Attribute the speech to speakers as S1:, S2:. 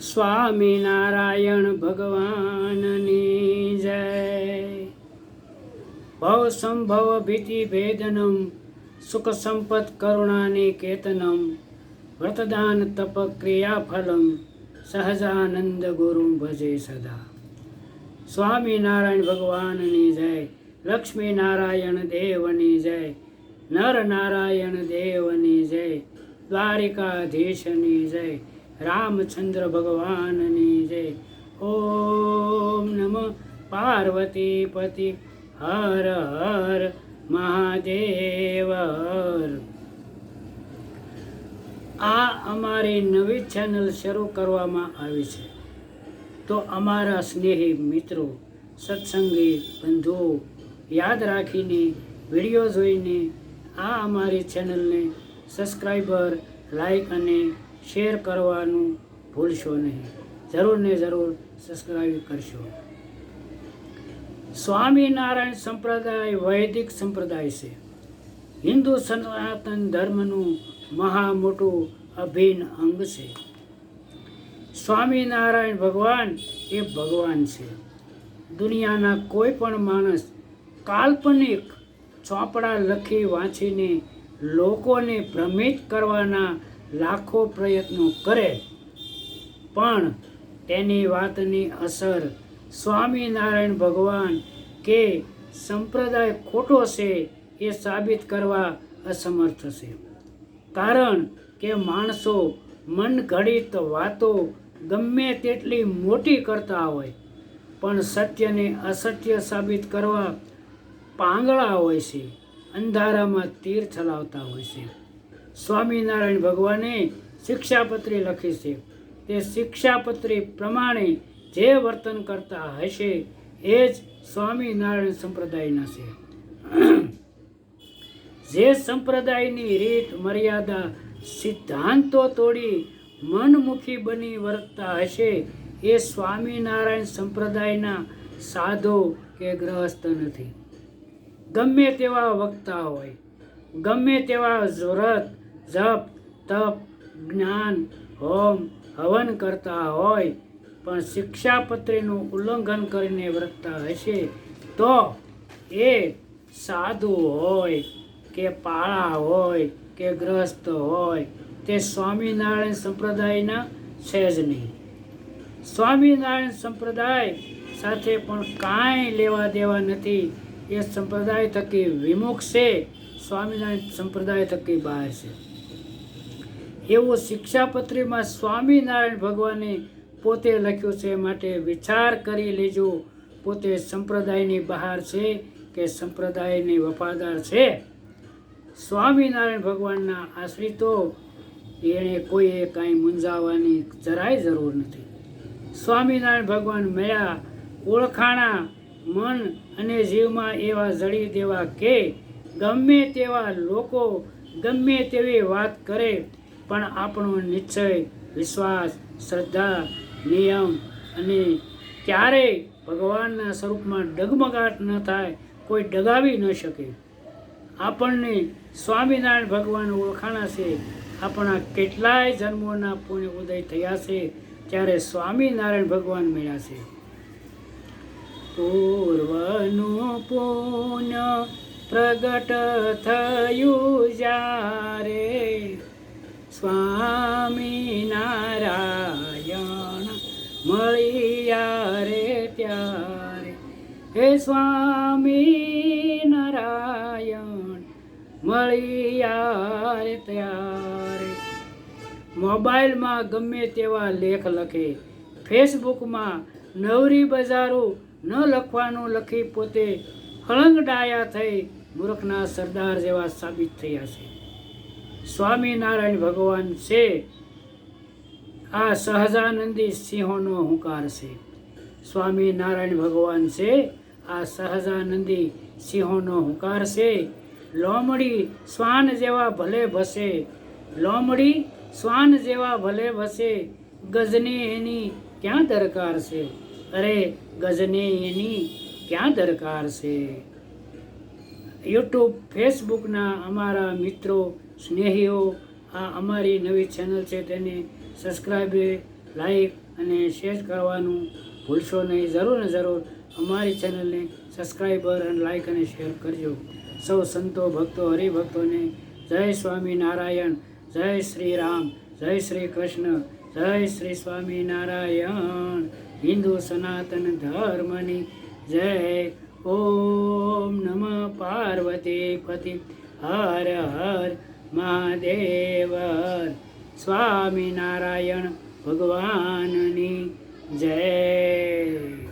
S1: સ્વામિનારાયણ ભગવાનની જય. ભવ સંભવ ભીતિ ભેદનમ, સુખ સંપત કરુણાને કેતનમ, વ્રતદાન તપ ક્રિયાફલમ, સહજાનંદ ગુરુ ભજે સદા. સ્વામિનારાયણ ભગવાનની જય, લક્ષ્મી નારાયણ દેવની જય, નર નારાયણ દેવની જય, દ્વારિકાધીશની જય રામચંદ્ર ભગવાનની જય. ઓમ નમ. પાર્વતી પતિ હર હર મહાદેવ. આ અમારી નવી ચેનલ શરૂ કરવામાં આવી છે. તો અમારા સ્નેહી મિત્રો, સત્સંગી બંધુઓ યાદ રાખીને વીડિયો જોઈને આ અમારી ચેનલને સબસ્ક્રાઈબર લાઈક અને શેર કરવાનું ભૂલશો નહીં. જરૂર ને જરૂર સબસ્ક્રાઈબ કરશો. સ્વામિનારાયણ સંપ્રદાય વૈદિક સંપ્રદાય છે. હિન્દુ સનાતન ધર્મનું મહા મોટું અભિન્ન અંગ છે. સ્વામિનારાયણ ભગવાન એ ભગવાન છે. દુનિયાના કોઈ પણ માણસ કાલ્પનિક ચોપડા લખી વાંચીને લોકોને ભ્રમિત કરવાના લાખો પ્રયત્નો કરે, પણ તેની વાતની અસર સ્વામિનારાયણ ભગવાન કે સંપ્રદાય ખોટો છે એ સાબિત કરવા અસમર્થ છે. કારણ કે માણસો મનઘડિત વાતો ગમે તેટલી મોટી કરતા હોય, પણ સત્યને અસત્ય સાબિત કરવા પાંગળા હોય છે, અંધારામાં તીર ચલાવતા હોય છે. સ્વામિનારાયણ ભગવાને શિક્ષાપત્રી લખી છે. તે શિક્ષાપત્રી પ્રમાણે જે વર્તન કરતા હશે, એ જ સ્વામિનારાયણ સંપ્રદાયના છે. જે સંપ્રદાયની રીત, મર્યાદા, સિદ્ધાંતો તોડી મનમુખી બની વર્તતા હશે, એ સ્વામિનારાયણ સંપ્રદાયના સાધુ કે ગ્રહસ્થ નથી. ગમે તેવા વક્તા હોય, ગમે તેવા વ્રત જપ, તપ, જ્ઞાન, હોમ, હવન કરતા હોય, પણ શિક્ષાપત્રીનું ઉલ્લંઘન કરીને વર્તતા હશે, તો એ સાધુ હોય કે પાળા હોય કે ગ્રસ્ત હોય, તે સ્વામિનારાયણ સંપ્રદાયના છે જ નહીં. સ્વામિનારાયણ સંપ્રદાય સાથે પણ કાંઈ લેવા દેવા નથી. એ સંપ્રદાય થકી વિમુખ છે, સ્વામિનારાયણ સંપ્રદાય થકી બહાર છે. એવું શિક્ષાપત્રીમાં સ્વામિનારાયણ ભગવાને પોતે લખ્યું છે માટે વિચાર કરી લેજો. પોતે સંપ્રદાયની બહાર છે કે સંપ્રદાયની વફાદાર છે? સ્વામિનારાયણ ભગવાનના આશ્રિતો એણે કોઈએ કાંઈ મૂંઝાવાની જરાય જરૂર નથી. સ્વામિનારાયણ ભગવાન મળ્યા, ઓળખાણા, મન અને જીવમાં એવા જડી દેવા કે ગમે તેવા લોકો ગમે તેવી વાત કરે પણ આપણો નિશ્ચય, વિશ્વાસ, શ્રદ્ધા, નિયમ અને ક્યારેય ભગવાનના સ્વરૂપમાં ડગમગાટ ન થાય, કોઈ ડગાવી ન શકે. આપણને સ્વામિનારાયણ ભગવાન ઓળખાણા છે. આપણા કેટલાય જન્મોના પુણ્ય ઉદય થયા છે ત્યારે સ્વામિનારાયણ ભગવાન મળ્યા છે. પૂર્વનું પુણ્ય પ્રગટ થયું જ્યારે સ્વામિનારાયણ મળ્યા રે ત્યારે. હે સ્વામિનારાયણ મળ્યા રે ત્યારે. મોબાઈલમાં ગમે તેવા લેખ લખે. ફેસબુકમાં નવરી બજારો ન લખવાનું લખી પોતે હળંગડાયા થઈ મૂર્ખના સરદાર જેવા સાબિત થયા છે. સ્વામિનારાયણ ભગવાન છે. આ સહજાનંદી સિંહોનો હુંકાર છે. સ્વામિનારાયણ ભગવાન છે. આ સહજાનંદી સિંહોનો હુંકાર છે. લોમડી શ્વાન જેવા ભલે ભસે. લોમડી શ્વાન જેવા ભલે ભસે. ગજની એની ક્યાં દરકાર છે? અરે, ગજને એની ક્યાં દરકાર છે? યુટ્યુબ, ફેસબુકના અમારા મિત્રો સ્નેહીઓ, આ અમારી નવી ચેનલ છે તેને સબસ્ક્રાઈબ લાઈક અને શેર કરવાનું ભૂલશો નહીં. જરૂર ને જરૂર અમારી ચેનલને સબસ્ક્રાઈબર અને લાઈક અને શેર કરજો. સૌ સંતો ભક્તો, હરિભક્તોને જય સ્વામિનારાયણ જય શ્રી રામ, જય શ્રી કૃષ્ણ, જય શ્રી સ્વામી નારાયણ. હિન્દુ સનાતન ધર્મની જય. ઓમ નમ પાર્વતી પતિ હર હર મહાદેવ સ્વામિનારાયણ ભગવાનની જય